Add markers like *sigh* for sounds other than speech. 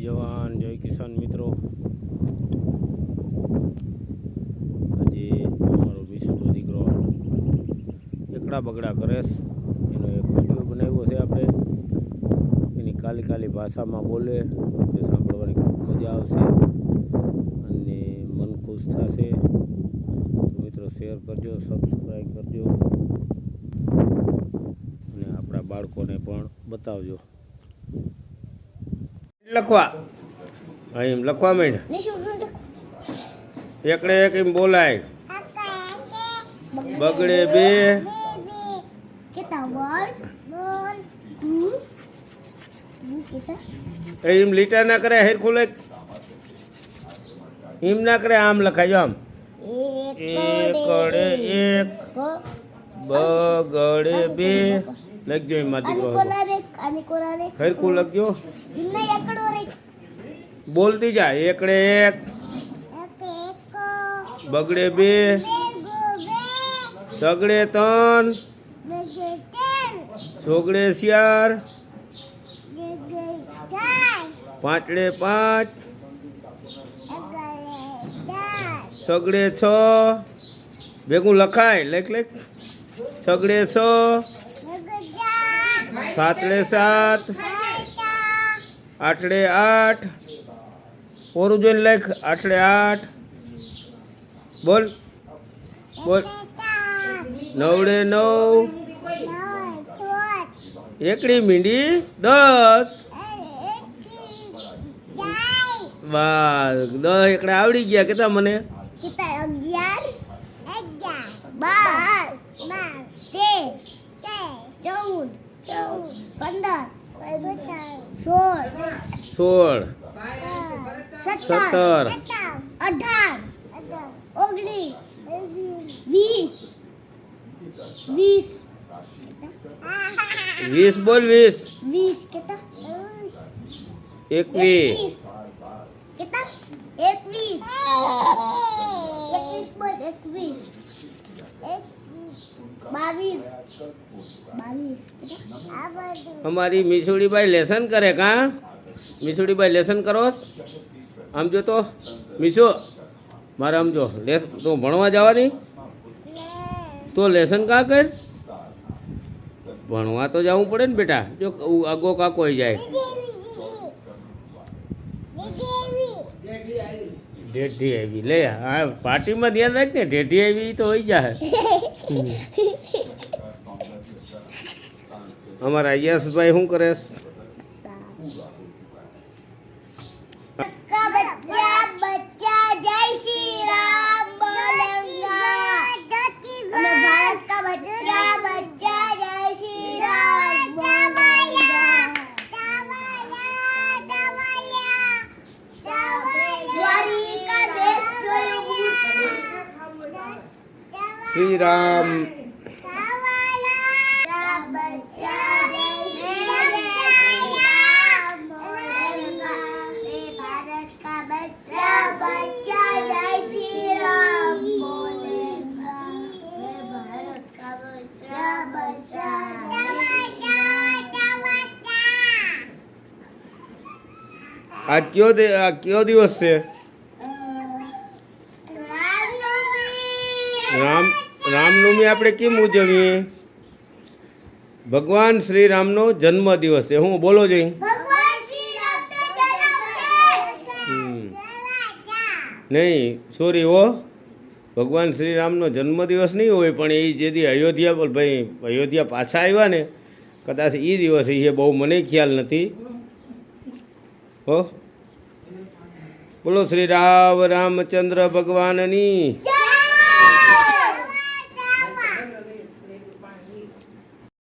જવાન, જય કિસાન મિત્રો. આજે અમારો વિશુદ્ધ દીકરો એકડા બગડા કરેશ એનો એક વીડિયો બનાવ્યો છે આપણે. એની કાલી કાલી ભાષામાં બોલે તે સાંભળવાની ખૂબ મજા આવશે અને મન ખુશ થશે. મિત્રો શેર કરજો સબસ્ક્રાઈબ કરજો. અને આપણા બાળકોને પણ બતાવજો. લખવા. અહીં લખવા માંડ. એકડે એક એમ બોલાય. બગડે બે. એમ લીટા ના કરે હેર ખુલે. એમ ના કરે આમ લખાય આમ. એકડે એક. બગડે બે. લખજો એમાં Ani ani korarek. હેરખું લખજો. બોલતી જા એકડે એક. બગડે બે. તગડે ત્રણ. છોગડે ચાર. પાંચડે પાંચ. સગડે છ ભેગું લખાય લેખ લેખ સગડે છ. સાતડે સાત. આઠડે આઠ. ઓરું જોઈને લેખ, આઠડે આઠ. બોલ. બોલ. નવડે નવ. એકડી મીંડી દસ. બસ દસ એકડા આવડી ગયા કેતા મને. અગિયાર તેર. પંદર સોળ સોળ સત્તર અઢાર ઓગણીસ વીસ વીસ વીસ બોલ વીસ. વીસ કેટલા એકવીસ. કેટલા એકવીસ. એકવીસ બોલ, એકવીસ. અમારી મીસુડીબાઈ લેસન કરે કાં? મીસુડીબાઈ લેસન કરો? આમ જો તો મીસુ મારે આમ જો લેસ તો ભણવા જવાની તો લેસન કાં કર? ભણવા તો જવું પડે ને બેટા. જો આગો કાકો જાય. ઢેઢી આવી. લે હા પાર્ટીમાં ધ્યાન રાખ ને ઢેઢી આવી તો હોઈ જાય *laughs* અમારા યશભાઈ શું કરે શ્રી રામ આ કયો કયો દિવસ છે? રામ, રામનવમી આપણે કેમ ઉજવીએ? ભગવાન શ્રી રામનો જન્મ દિવસ છે. હું બોલો જોઈ. નહીં સોરી હો. ભગવાન શ્રી રામનો જન્મદિવસ નહીં હોય, પણ એ જેથી અયોધ્યા પર ભાઈ, અયોધ્યા પાછા આવ્યા ને, કદાચ એ દિવસ એ બહુ મને ખ્યાલ નથી. હો. બોલો શ્રી રામ, રામચંદ્ર ભગવાનની.